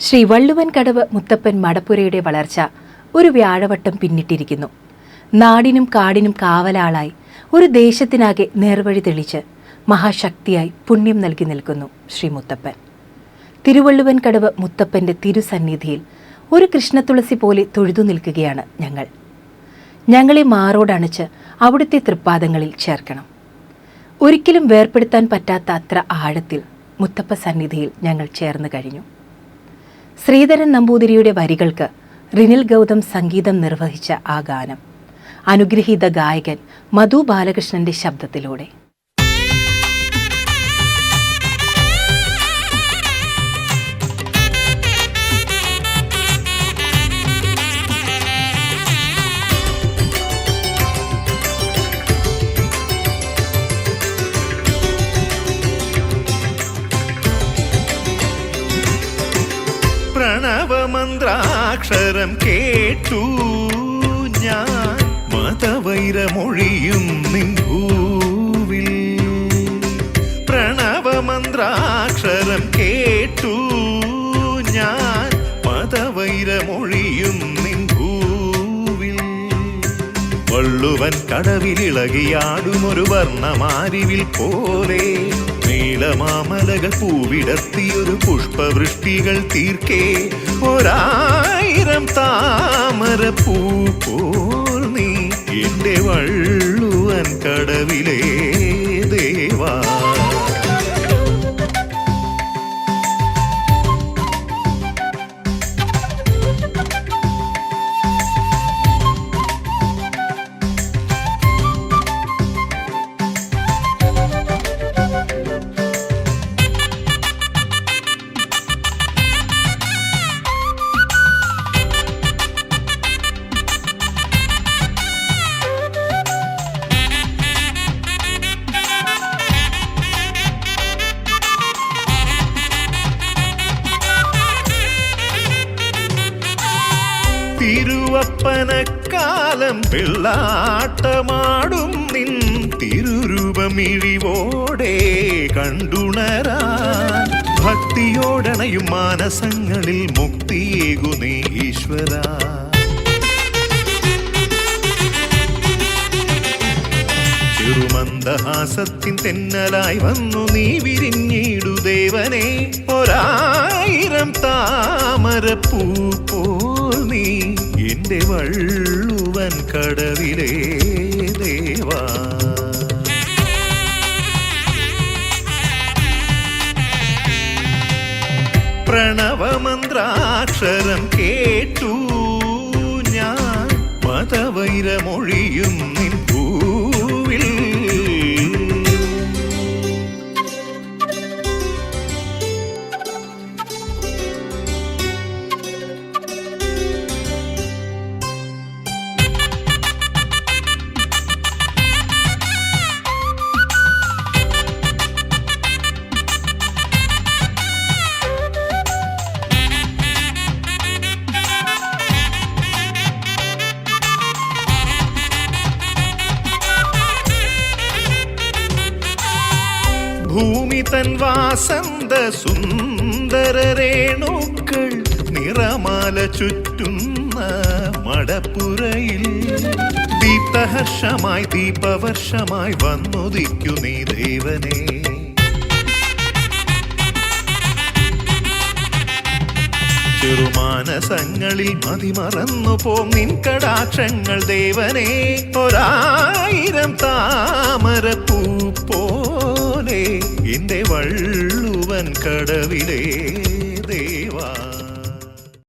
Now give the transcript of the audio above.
ശ്രീ വള്ളുവൻ കടവ് മുത്തപ്പൻ മടപ്പുരയുടെ വളർച്ച ഒരു വ്യാഴവട്ടം പിന്നിട്ടിരിക്കുന്നു. നാടിനും കാടിനും കാവലാളായി ഒരു ദേശത്തിനാകെ നേർവഴി തെളിച്ച് മഹാശക്തിയായി പുണ്യം നൽകി നിൽക്കുന്നു ശ്രീ മുത്തപ്പൻ. തിരുവള്ളുവൻ കടവ് മുത്തപ്പന്റെ തിരുസന്നിധിയിൽ ഒരു കൃഷ്ണതുളസി പോലെ തൊഴുതു നിൽക്കുകയാണ് ഞങ്ങൾ. ഞങ്ങളെ മാറോടണച്ച് അവിടുത്തെ തൃപ്പാദങ്ങളിൽ ചേർക്കണം. ഒരിക്കലും വേർപ്പെടുത്താൻ പറ്റാത്ത അത്ര ആഴത്തിൽ മുത്തപ്പ സന്നിധിയിൽ ഞങ്ങൾ ചേർന്ന് കഴിഞ്ഞു. ശ്രീധരൻ നമ്പൂതിരിയുടെ വരികൾക്ക് റിനിൽ ഗൗതം സംഗീതം നിർവഹിച്ച ആ ഗാനം. അനുഗ്രഹീത ഗായകൻ മധു ബാലകൃഷ്ണന്റെ ശബ്ദത്തിലൂടെ. പ്രണവമന്ത്രാക്ഷരം കേട്ടു ഞാൻ മതവൈരമൊഴിയും നിൻഭൂവിൽ പ്രണവമന്ത്രാക്ഷരം കേട്ടു ഞാൻ മതവൈരമൊഴിയും നിൻഭൂവിൽ വള്ളുവൻ കടവിലിളകിയാടുമൊരു വർണമാരിവിൽ പോലെ നീളമാമലകൾ പൂവിടത്തിയൊരു പുഷ്പവൃഷ്ടികൾ തീർക്കേ. ഒരായിരം താമര പൂ പോൽ നീ എന്റെ വള്ളുവൻ കടവിലേ ദേവാ. തിരുവപ്പനക്കാലം വെള്ളാട്ടമാടും നിൻ തിരുരൂപമിഴിവോടെ കണ്ടുണരാ. ഭക്തിയോടണയും മാനസങ്ങളിൽ മുക്തിയേകു നീ ഈശ്വര. ചെറുമന്ദഹാസത്തിൻ തെന്നലായി വന്നു നീ വിരിഞ്ഞിടു ദേവനെ. ഒരായിരം താമര പൂ പോൽ നീ എന്റെ വള്ളുവൻ കടവിലേ ദേവാ. പ്രണവമന്ത്രാക്ഷരം കേട്ടു ഞാൻ മതവൈരമൊഴിയും നിൻ പൂവിൽ ഭൂമി തൻ വാസന്ത സുന്ദര രേണുക്കൾ നിറമാല ചുറ്റുന്ന മടപ്പുരയിൽ ദീപ്തഹർഷമായി ദീപവർഷമായി വന്നുദിക്കു നീ ദേവനേ. ചെറുമാനസങ്ങളിൽ മതിമറന്നു പോം നിൻ കടാക്ഷങ്ങൾ ദേവനെ. ഒരായിരം താമരപ്പൂ വള്ളുവൻ കടവിലേ ദേവാ.